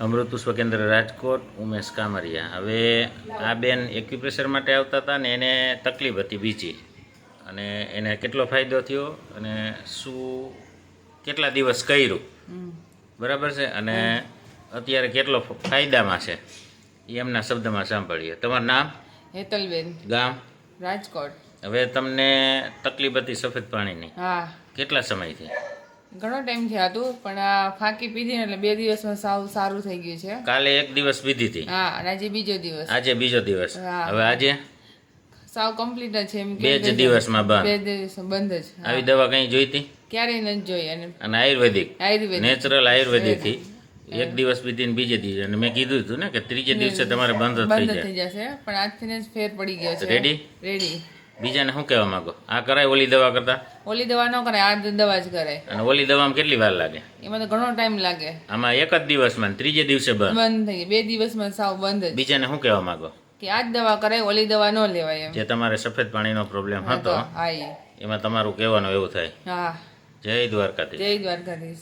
અમૃત પુષ્પ કેન્દ્ર રાજકોટ ઉમેશ કામરિયા. હવે આ બેન એક્યુપ્રેશર માટે આવતા હતા ને એને તકલીફ હતી બીજી. અને એને કેટલો ફાયદો થયો અને શું કેટલા દિવસ કર્યું? બરાબર છે? અને અત્યારે કેટલો ફાયદામાં છે? એ એમના શબ્દમાં સાંભળીએ. તમારું નામ? હેતલબેન. ગામ? રાજકોટ. હવે તમને તકલીફ હતી સફેદ પાણીની. હા. કેટલા સમયથી? ઘણો ટાઈમ થયો હતું પણ આ ફાંકી પીધી એટલે બે દિવસમાં સાવ સારું થઈ ગયું છે. કાલે એક દિવસ પીધી હતી? હા અને આજે બીજો દિવસ. આજે બીજો દિવસ. હવે આજે? સાવ કમ્પ્લીટ જ છે એમ બે જ દિવસમાં બંધ. બે દિવસ બંધ જ. આવી દવા કઈ જોઈતી ક્યારેય નથી જોઈ અને અને આયુર્વેદિક. આયુર્વેદિક. નેચરલ આયુર્વેદિકથી. એક દિવસ પીધી ને બીજે દિવસે. અને મેં કીધું હતું ને કે ત્રીજે દિવસે તમારે બંધ થઈ જશે પણ આજથી જ ફેર પડી ગયો છે. રેડી રેડી બીજાને શું કહેવા માંગો? આ કરાય ઓલી દવા કરતા? ઓલી દવા ન કરાય આ દવા જ કરે. અને ઓલી દવામાં કેટલી વાર લાગે? એમાં તો ઘણો ટાઈમ લાગે. આમાં એક જ દિવસમાં ત્રીજે દિવસે બંધ બંધ થઈ બે દિવસમાં સાવ બંધ બીજાને શું કહેવા માંગો? કે આ જ દવા કરાય ઓલી દવા ન લેવાય એમ. જે તમારે સફેદ પાણીનો પ્રોબ્લેમ હતો એમાં તમારું કહેવાનું એવું થાય. હા. જય દ્વારકાધીશ. જય દ્વારકાધીશ.